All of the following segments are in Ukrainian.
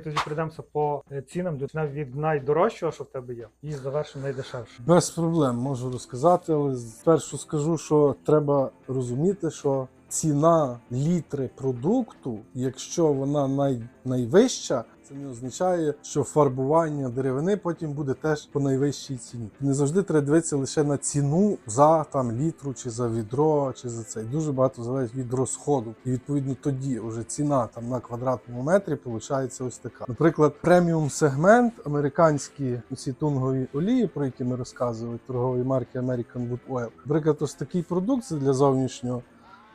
Тоді прийдемося по е, цінам Почнемо від найдорожчого, що в тебе є, і завершимо найдешевше. Без проблем можу розказати, але спершу скажу, що треба розуміти, що ціна літри продукту, якщо вона най, найвища, це не означає, що фарбування деревини потім буде теж по найвищій ціні. Не завжди треба дивитися лише на ціну за там літру, чи за відро, чи за це. Дуже багато залежить від розходу. І відповідно тоді вже ціна там на квадратному метрі виходить ось така. Наприклад, преміум сегмент, американські ці тунгові олії, про які ми розказували, торгової марки American Wood Oil. Наприклад, ось такий продукт для зовнішнього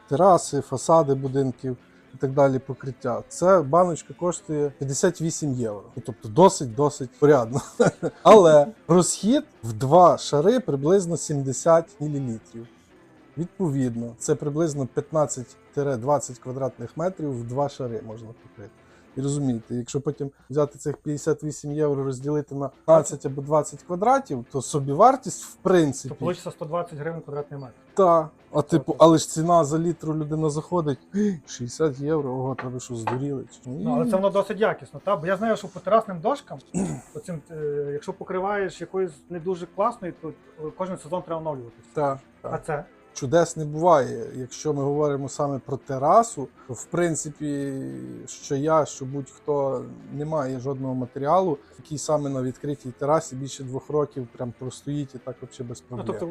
тераси, фасади будинків і так далі покриття. Це баночка коштує 58 євро. Ну, Тобто досить досить порядно. Але розхід в два шари приблизно 70 мл. Відповідно, це приблизно 15-20 квадратних метрів в два шари можна покрити. І розумієте, якщо потім взяти цих 58 євро розділити на 15 або 20 квадратів, то собівартість, в принципі, То вийде 120 гривень квадратний метр. та, а типу, але ж ціна за літру людина заходить 60 євро. Ого, треба що здуріли. Ну, але це воно досить якісно, та? бо я знаю, що по терасним дошкам, оцим, е, якщо покриваєш якоюсь не дуже класною, то кожен сезон треба оновлюватися. Та, А це? Чудес не буває. Якщо ми говоримо саме про терасу, то в принципі, що я, що будь-хто не має жодного матеріалу, який саме на відкритій терасі більше двох років прям простоїть і так взагалі без Ну, тобто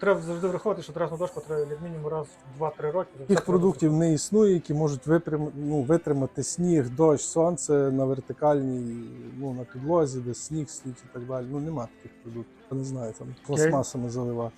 треба завжди враховувати, що терасну дошку треба як мінімум раз в 2-3 роки. треба продуктів не існує, які можуть випрям... ну, витримати сніг, дощ, сонце на вертикальній, ну на підлозі, де сніг, слід і так далі. Ну нема таких продуктів. Я не знаю, там пластмасами заливати.